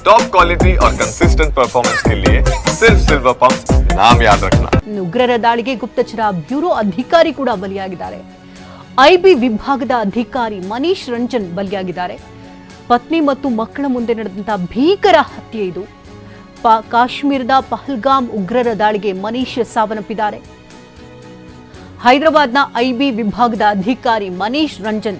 Top quality और consistent performance के लिए सिर्फ सिल्वर पंप नाम याद रखना ಇನ್ನು ಉಗ್ರರ ದಾಳಿಗೆ ಗುಪ್ತಚರ ಬ್ಯೂರೋ ಅಧಿಕಾರಿ ಕೂಡ ಬಲಿಯಾಗಿದ್ದಾರೆ ಐಬಿ ವಿಭಾಗದ ಅಧಿಕಾರಿ ಮನೀಶ್ ರಂಜನ್ ಬಲಿಯಾಗಿದ್ದಾರೆ ಪತ್ನಿ ಮತ್ತು ಮಕ್ಕಳ ಮುಂದೆ ನಡೆದಂತಹ ಭೀಕರ ಹತ್ಯೆ ಇದು ಪ- ಕಾಶ್ಮೀರದ ಪಹಲ್ಗಾಮ್ ಉಗ್ರರ ದಾಳಿಗೆ ಮನೀಶ್ ಸಾವನ್ನಪ್ಪಿದ್ದಾರೆ ಹೈದರಾಬಾದ್ನ ಐಬಿ ವಿಭಾಗದ ಅಧಿಕಾರಿ ಮನೀಶ್ ರಂಜನ್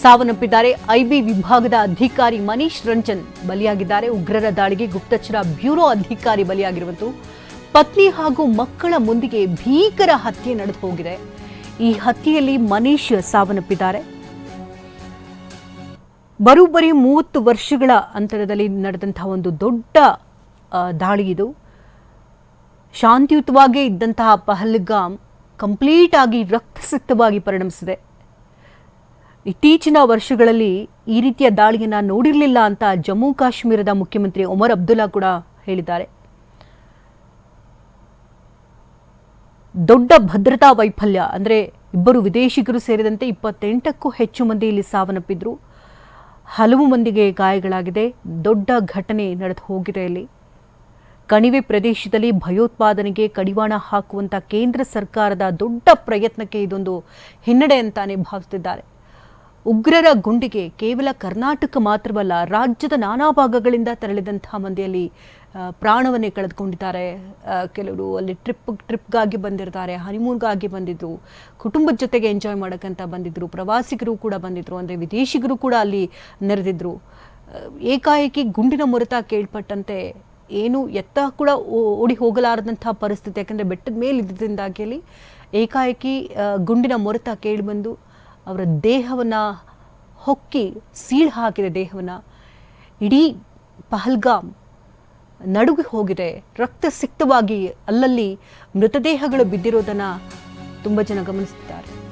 ಸಾವನ್ನಪ್ಪಿದ್ದಾರೆ. ಐಬಿ ವಿಭಾಗದ ಅಧಿಕಾರಿ ಮನೀಶ್ ರಂಜನ್ ಬಲಿಯಾಗಿದ್ದಾರೆ. ಉಗ್ರರ ದಾಳಿಗೆ ಗುಪ್ತಚರ ಬ್ಯೂರೋ ಅಧಿಕಾರಿ ಬಲಿಯಾಗಿರುವಂತು ಪತ್ನಿ ಹಾಗೂ ಮಕ್ಕಳ ಮುಂದಿಗೆ ಭೀಕರ ಹತ್ಯೆ ನಡೆದು ಹೋಗಿದೆ. ಈ ಹತ್ಯೆಯಲ್ಲಿ ಮನೀಶ್ ಸಾವನ್ನಪ್ಪಿದ್ದಾರೆ. ಬರೋಬ್ಬರಿ ಮೂವತ್ತು ವರ್ಷಗಳ ಅಂತರದಲ್ಲಿ ನಡೆದಂತಹ ಒಂದು ದೊಡ್ಡ ದಾಳಿ ಇದು. ಶಾಂತಿಯುತವಾಗೇ ಇದ್ದಂತಹ ಪಹಲ್ಗಾಮ್ ಕಂಪ್ಲೀಟ್ ಆಗಿ ರಕ್ತಸಿಕ್ತವಾಗಿ ಪರಿಣಮಿಸಿದೆ. ಇತ್ತೀಚಿನ ವರ್ಷಗಳಲ್ಲಿ ಈ ರೀತಿಯ ದಾಳಿಯನ್ನು ನೋಡಿರಲಿಲ್ಲ ಅಂತ ಜಮ್ಮು ಕಾಶ್ಮೀರದ ಮುಖ್ಯಮಂತ್ರಿ ಒಮರ್ ಅಬ್ದುಲ್ಲಾ ಕೂಡ ಹೇಳಿದ್ದಾರೆ. ದೊಡ್ಡ ಭದ್ರತಾ ವೈಫಲ್ಯ, ಅಂದರೆ ಇಬ್ಬರು ವಿದೇಶಿಗರು ಸೇರಿದಂತೆ ಇಪ್ಪತ್ತೆಂಟಕ್ಕೂ ಹೆಚ್ಚು ಮಂದಿ ಇಲ್ಲಿ ಸಾವನ್ನಪ್ಪಿದ್ರು. ಹಲವು ಮಂದಿಗೆ ಗಾಯಗಳಾಗಿದೆ. ದೊಡ್ಡ ಘಟನೆ ನಡೆದು ಹೋಗಿದೆ ಇಲ್ಲಿ. ಕಣಿವೆ ಪ್ರದೇಶದಲ್ಲಿ ಭಯೋತ್ಪಾದನೆಗೆ ಕಡಿವಾಣ ಹಾಕುವಂತ ಕೇಂದ್ರ ಸರ್ಕಾರದ ದೊಡ್ಡ ಪ್ರಯತ್ನಕ್ಕೆ ಇದೊಂದು ಹಿನ್ನಡೆ ಅಂತಾನೆ ಭಾವಿಸುತ್ತಿದ್ದಾರೆ ಉಗ್ರರ ಗುಂಡಿಗೆ ಕೇವಲ ಕರ್ನಾಟಕ ಮಾತ್ರವಲ್ಲ, ರಾಜ್ಯದ ನಾನಾ ಭಾಗಗಳಿಂದ ತೆರಳಿದಂತಹ ಮಂದಿಯಲ್ಲಿ ಪ್ರಾಣವನ್ನೇ ಕಳೆದುಕೊಂಡಿದ್ದಾರೆ. ಕೆಲವರು ಅಲ್ಲಿ ಟ್ರಿಪ್, ಟ್ರಿಪ್ಗಾಗಿ ಬಂದಿರ್ತಾರೆ, ಹನಿಮೂನ್ಗಾಗಿ ಬಂದಿದ್ರು ಕುಟುಂಬದ ಜೊತೆಗೆ ಎಂಜಾಯ್ ಮಾಡೋಕ್ಕಂತ ಬಂದಿದ್ರು, ಪ್ರವಾಸಿಗರು ಕೂಡ ಬಂದಿದ್ರು, ಅಂದರೆ ವಿದೇಶಿಗರು ಕೂಡ ಅಲ್ಲಿ ನೆರೆದಿದ್ರು. ಏಕಾಏಕಿ ಗುಂಡಿನ ಮೊರೆತ ಕೇಳ್ಪಟ್ಟಂತೆ ಏನು ಎತ್ತ ಕೂಡ ಓಡಿ ಹೋಗಲಾರದಂತಹ ಪರಿಸ್ಥಿತಿ, ಯಾಕಂದರೆ ಬೆಟ್ಟದ ಮೇಲೆ ಅಲ್ಲಿ ಏಕಾಏಕಿ ಗುಂಡಿನ ಮೊರೆತ ಕೇಳಿಬಂದು ಅವರ ದೇಹವನ್ನು ಹೊಕ್ಕಿ ಸೀಳು ಹಾಕಿದೆ ದೇಹವನ್ನು ಇಡೀ ಪಹಲ್ಗಾಮ್ ನಡುಗಿ ಹೋಗಿದೆ. ರಕ್ತ ಸಿಕ್ತವಾಗಿ ಅಲ್ಲಲ್ಲಿ ಮೃತದೇಹಗಳು ಬಿದ್ದಿರೋದನ್ನು ತುಂಬ ಜನ ಗಮನಿಸುತ್ತಿದ್ದಾರೆ